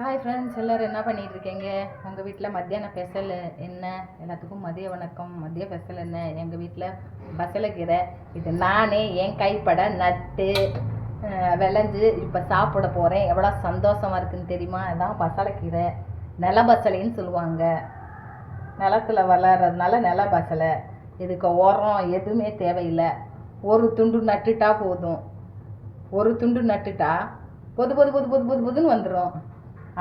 Hi friends எல்லோரும் என்ன பண்ணிகிட்டு இருக்கீங்க உங்கள் வீட்டில் மத்தியான ஸ்பெஷல் என்ன? எல்லாத்துக்கும் மதிய வணக்கம். மதிய ஸ்பெஷல் என்ன? எங்கள் வீட்டில் பசலைக்கீரை இது நானே என் கைப்பட நட்டு விளைஞ்சு இப்போ சாப்பிட போகிறேன் எவ்வளோ சந்தோஷமா இருக்குன்னு தெரியுமா? இதான் பசலைக்கீரை நில பசலைன்னு சொல்லுவாங்க. நிலத்துல வளர்றதுனால நில பசலை. இதுக்கு உரம் எதுவுமே தேவையில்லை. ஒரு துண்டு நட்டுட்டா போதும். ஒரு துண்டு நட்டுட்டா பொது பொது பொது பொது பொது பொதுன்னு வந்துடும்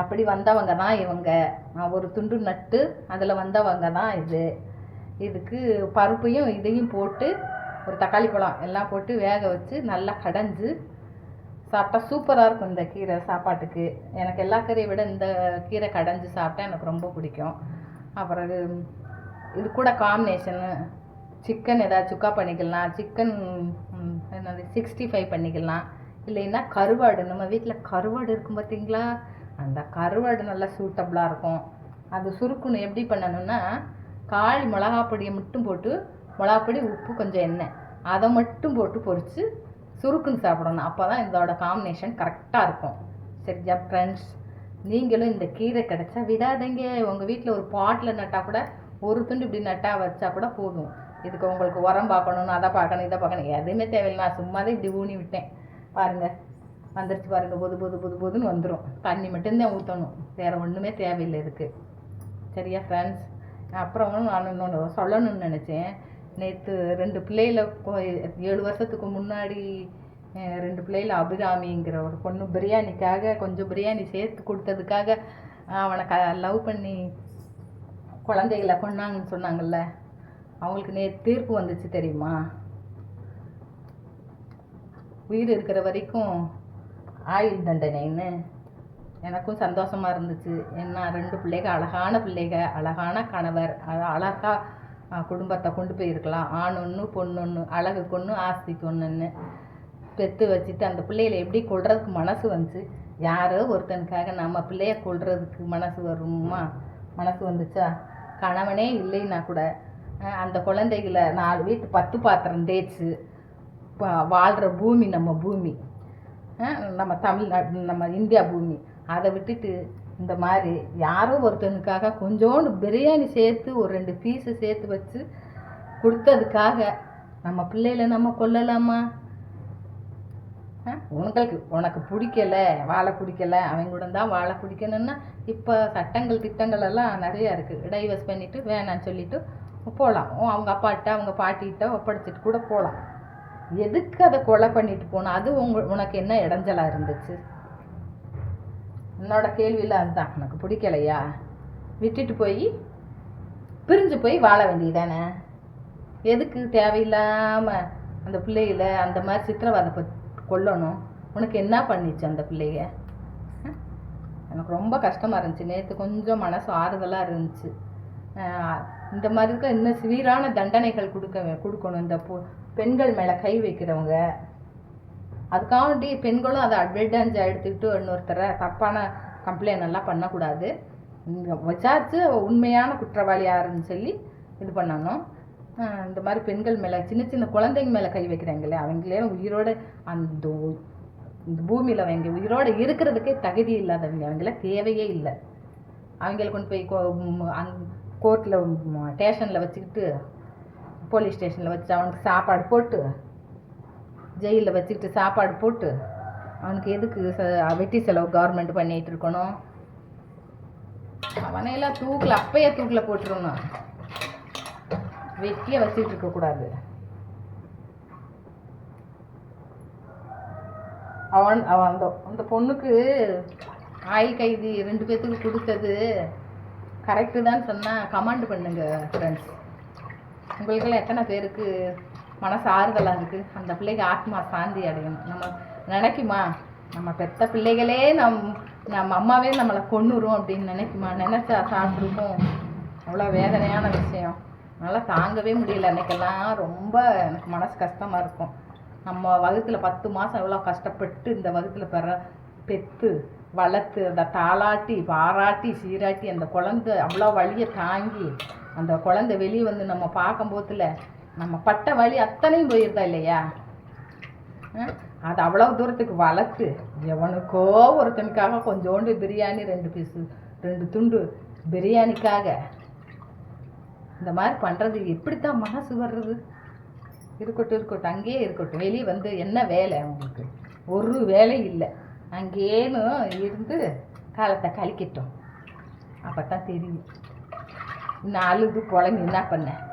அப்படி வந்தவங்க தான் இவங்க ஒரு துண்டு நட்டு அதில் வந்தவங்க தான் இது. இதுக்கு பருப்பையும் இதையும் போட்டு ஒரு தக்காளி பழம் எல்லாம் போட்டு வேக வச்சு நல்லா கடைஞ்சு சாப்பிட்டா சூப்பராக இருக்கும் இந்த கீரை சாப்பாட்டுக்கு. எனக்கு எல்லா கீரையை விட இந்த கீரை கடைஞ்சு சாப்பிட்டா எனக்கு ரொம்ப பிடிக்கும். அப்புறம் இது இது கூட காம்பினேஷனு சிக்கன் ஏதாவது சுக்கா பண்ணிக்கலாம். சிக்கன் என்னது சிக்ஸ்டி ஃபைவ் பண்ணிக்கலாம். இல்லைன்னா கருவாடு. நம்ம வீட்டில் கருவாடு இருக்கும் பார்த்தீங்களா அந்த கருவாடு நல்லா சூட்டபுளாக இருக்கும். அது சுருக்குன்னு எப்படி பண்ணணும்னா காய் மிளகா பொடியை மட்டும் போட்டு மிளகா பொடி உப்பு கொஞ்சம் எண்ணெய். அதை மட்டும் போட்டு பொரித்து சுருக்குன்னு சாப்பிடணும். அப்போ தான் இதோட காம்பினேஷன் கரெக்டாக இருக்கும். சரியா ஃப்ரெண்ட்ஸ் நீங்களும் இந்த கீரை கிடைச்சா விடாதீங்க. உங்கள் வீட்டில் ஒரு பாட்டில் நட்டால் கூட ஒரு துண்டு இப்படி நட்டா வச்சா கூட போதும். இதுக்கு உங்களுக்கு உரம் பார்க்கணும் அதை பார்க்கணும் இதை பார்க்கணும். எதுவுமே தேவையில்லை. நான் சும்மா தான் இப்படி ஊனி விட்டேன். பாருங்கள் வந்துருச்சு பாருங்க. பொது பொது பொது பொதுன்னு வந்துடும் தண்ணி மட்டும்தான் ஊற்றணும் வேறு ஒன்றுமே தேவையில்லை இதுக்கு. சரியா ஃப்ரெண்ட்ஸ் அப்புறம் நான் இன்னொன்று சொல்லணும்னு நினச்சேன். நேற்று ரெண்டு பிள்ளைகளை ஏழு வருஷத்துக்கு முன்னாடி ரெண்டு பிள்ளைகள அபிராமிங்கிற ஒரு பொண்ணு பிரியாணிக்காக கொஞ்சம் பிரியாணி சேர்த்து கொடுத்ததுக்காக அவனை க லவ் பண்ணி குழந்தைகளை கொண்டாங்கன்னு சொன்னாங்கல்ல. அவங்களுக்கு நேற்று தீர்ப்பு வந்துச்சு தெரியுமா? உயிர் இருக்கிற வரைக்கும் ஆயுள் தண்டனைன்னு எனக்கும் சந்தோஷமாக இருந்துச்சு. என்ன ரெண்டு பிள்ளைக அழகான பிள்ளைக அழகான கணவர். அழகாக அழகா குடும்பத்தை கொண்டு போயிருக்கலாம். ஆண் ஒன்று பொண்ணு ஒன்று அழகுக்கு ஒன்று ஆஸ்திக்கு ஒன்றுன்னு பெற்று வச்சுட்டு அந்த பிள்ளைகளை எப்படி கொள்றதுக்கு மனசு வந்துச்சு? யாரோ ஒருத்தனுக்காக நம்ம பிள்ளைய கொள்றதுக்கு மனசு வருமா? மனசு வந்துச்சா? கணவனே இல்லைன்னா கூட அந்த குழந்தைகளை நாலு வீட்டு பத்து பாத்திரம் தேய்ச்சி வா- வாழ்கிற பூமி நம்ம பூமி. நம்ம தமிழ்நாடு நம்ம இந்தியா பூமி. அதை விட்டுட்டு இந்த மாதிரி யாரோ ஒருத்தனுக்காக கொஞ்சோண்டு பிரியாணி சேர்த்து ஒரு ரெண்டு பீஸு சேர்த்து வச்சு கொடுத்ததுக்காக நம்ம பிள்ளைகளை நம்ம கொல்லலாமா? அஹ் உங்களுக்கு உனக்கு பிடிக்கல வாழை பிடிக்கலை அவங்க கூட தான் வாழை பிடிக்கணும்னா இப்போ சட்டங்கள் திட்டங்கள் எல்லாம் நிறையா இருக்குது டைவர்ஸ் பண்ணிவிட்டு வேணான்னு சொல்லிட்டு போகலாம் அவங்க அப்பாட்ட அவங்க பாட்டிகிட்ட ஒப்படைச்சிட்டு கூட போகலாம் எதுக்கு அதை கொலை பண்ணிட்டு போனோம் அது உங்க உனக்கு என்ன இடைஞ்சலா இருந்துச்சு? என்னோட கேள்வியில் அதுதான். உனக்கு பிடிக்கலையா? விட்டுட்டு போய் பிரிஞ்சு போய் வாழ வேண்டியதானே? எதுக்கு தேவையில்லாமல் அந்த பிள்ளைகள அந்த மாதிரி சித்திரவதை கொல்லணும்? உனக்கு என்ன பண்ணிச்சு அந்த பிள்ளைய? எனக்கு ரொம்ப கஷ்டமாக இருந்துச்சு. நேற்று கொஞ்சம் மனசு ஆறுதலாக இருந்துச்சு. இந்த மாதிரி இருக்க இன்னும் சிவியரான தண்டனைகள் கொடுக்க கொடுக்கணும். இந்த பொ- பெண்கள் மேலே கை வைக்கிறவங்க. அதுக்காண்டி பெண்களும் அதை அட்வான்டேஜ் எடுத்துக்கிட்டு இன்னொருத்தரை தப்பான கம்ப்ளைண்ட் எல்லாம் பண்ணக்கூடாது. இங்க விசாரிச்சு உண்மையான குற்றவாளி யாருன்னு சொல்லி இது பண்ணணும். இந்த மாதிரி பெண்கள் மேலே சின்ன சின்ன குழந்தைங்க மேலே கை வைக்கிறாங்களே அவங்களே உயிரோட அந்த இந்த பூமியில் அவங்க உயிரோட இருக்கிறதுக்கே தகுதி இல்லாதவங்க. அவங்கள தேவையே இல்லை. அவங்கள கொண்டு போய் கோ கோர்ட்டில் ஸ்டேஷனில் வச்சுக்கிட்டு போலீஸ் ஸ்டேஷனில் வச்சு அவனுக்கு சாப்பாடு போட்டு ஜெயிலில் வச்சுக்கிட்டு சாப்பாடு போட்டு அவனுக்கு எதுக்கு வெட்டி செலவு கவர்மெண்ட் பண்ணிகிட்டு இருக்கணும்? அவனையெல்லாம் தூக்கில் அப்பயே தூக்கில் போட்டுருணும் வெட்டியை வச்சுட்டு இருக்கக்கூடாது அவன் அவன் அந்த அந்த பொண்ணுக்கு ஆய் கைதி ரெண்டு பேர்த்துக்கு கொடுத்தது கரெக்டு தான் சொன்னால் கமாண்ட் பண்ணுங்க ஃப்ரெண்ட்ஸ் உங்களுக்கெல்லாம் எத்தனை பேருக்கு மனசு ஆறுதலாக இருக்குது அந்த பிள்ளைக்கு ஆத்மா சாந்தி அடையணும். நம்ம நினைக்குமா? நம்ம பெத்த பிள்ளைகளே நம் நம்ம அம்மாவே நம்மளை கொன்னுரும் அப்படின்னு நினைக்குமா? நினச்சா சாப்பிட்ருக்கோம். அவ்வளோ வேதனையான விஷயம். அதனால் தாங்கவே முடியல. அன்னைக்கெல்லாம் ரொம்ப எனக்கு மனசு கஷ்டமாக இருக்கும். நம்ம வகுத்துல பத்து மாதம் எவ்வளோ கஷ்டப்பட்டு இந்த வகுத்தில் பெற பெற்று வளர்த்து அந்த தாளாட்டி பாராட்டி சீராட்டி அந்த குழந்தை அவ்வளோ வழியை தாங்கி அந்த குழந்தை வெளியே வந்து நம்ம பார்க்கும்போதுல நம்ம பட்ட வலி அத்தனையும் போயிருதா இல்லையா? அது அவ்வளோ தூரத்துக்கு வளர்த்து எவனுக்கோ ஒருத்தனுக்காக கொஞ்சோண்டு பிரியாணி ரெண்டு பீஸு ரெண்டு துண்டு பிரியாணிக்காக. இந்த மாதிரி பண்ணுறது எப்படித்தான் மனசு வர்றது? இருக்கட்டும் இருக்கட்டும் அங்கேயே இருக்கட்டும். வெளியே வந்து என்ன வேலை அவங்களுக்கு? ஒரு வேலை இல்லை. அங்கேன்னு இருந்து காலத்தை கழிக்கட்டும். அப்போ தான் தெரியும். இன்னும் அழுது குழம்பு என்ன பண்ண?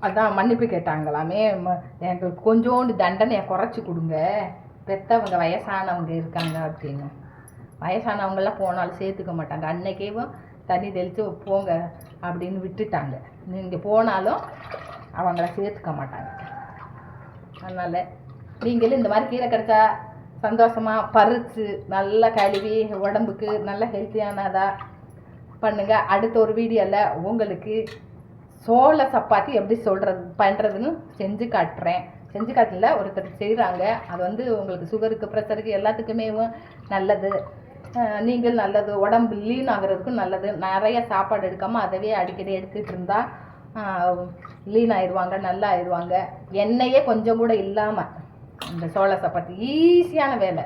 அதான் மன்னிப்பு கேட்டாங்களாமே ம- எங்களுக்கு கொஞ்சோண்டு தண்டனையை குறைச்சி கொடுங்க. பெத்தவங்க வயசானவங்க இருக்காங்க அப்படின்னு. வயசானவங்கெல்லாம் போனாலும் சேர்த்துக்க மாட்டாங்க. அன்னைக்கேவும் தண்ணி தெளித்து போங்க அப்படின்னு விட்டுட்டாங்க. நீங்கள் போனாலும் அவங்கள சேர்த்துக்க மாட்டாங்க. அதனால் நீங்களும் இந்த மாதிரி கீரை கிடைச்சா சந்தோஷமாக பறித்து நல்லா கழுவி உடம்புக்கு நல்ல ஹெல்த்தியானதாக பண்ணுங்கள் அடுத்த ஒரு வீடியோவில் உங்களுக்கு சோள சப்பாத்தி எப்படி சொல்கிறது பண்ணுறதுன்னு செஞ்சு காட்டுறேன். செஞ்சு காட்டல ஒருத்தர் செய்கிறாங்க அது வந்து உங்களுக்கு சுகருக்கு ப்ரெஷருக்கு எல்லாத்துக்குமே நல்லது. நீங்கள் நல்லது. உடம்பு லீன் ஆகிறதுக்கும் நல்லது. நிறைய சாப்பாடு எடுக்காமல் அதவே அடிக்கடி எடுத்துகிட்டு இருந்தால் லீன் ஆயிடுவாங்க நல்லா ஆயிடுவாங்க எண்ணெயே கொஞ்சம் கூட இல்லாமல் இந்த சோள சப்பாத்தி ஈஸியான வேலை.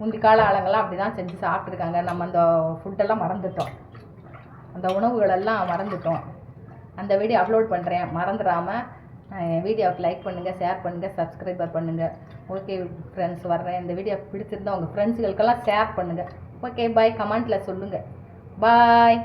முந்தி கால ஆளுங்கள்லாம் அப்படி தான் செஞ்சு சாப்பிட்ருக்காங்க நம்ம அந்த ஃபுட்டெல்லாம் மறந்துட்டோம். அந்த உணவுகளெல்லாம் மறந்துட்டோம். அந்த வீடியோ அப்லோட் பண்ணுறேன் மறந்துடாமல் என் வீடியோவுக்கு லைக் பண்ணுங்கள் ஷேர் பண்ணுங்கள் சப்ஸ்கிரைபர் பண்ணுங்கள் ஓகே ஃப்ரெண்ட்ஸ் வர்றேன். இந்த வீடியோ பிடிச்சிருந்தா உங்கள் ஃப்ரெண்ட்ஸுகளுக்கெல்லாம் ஷேர் பண்ணுங்கள் ஓகே பாய் கமெண்ட்டில் சொல்லுங்கள் பாய்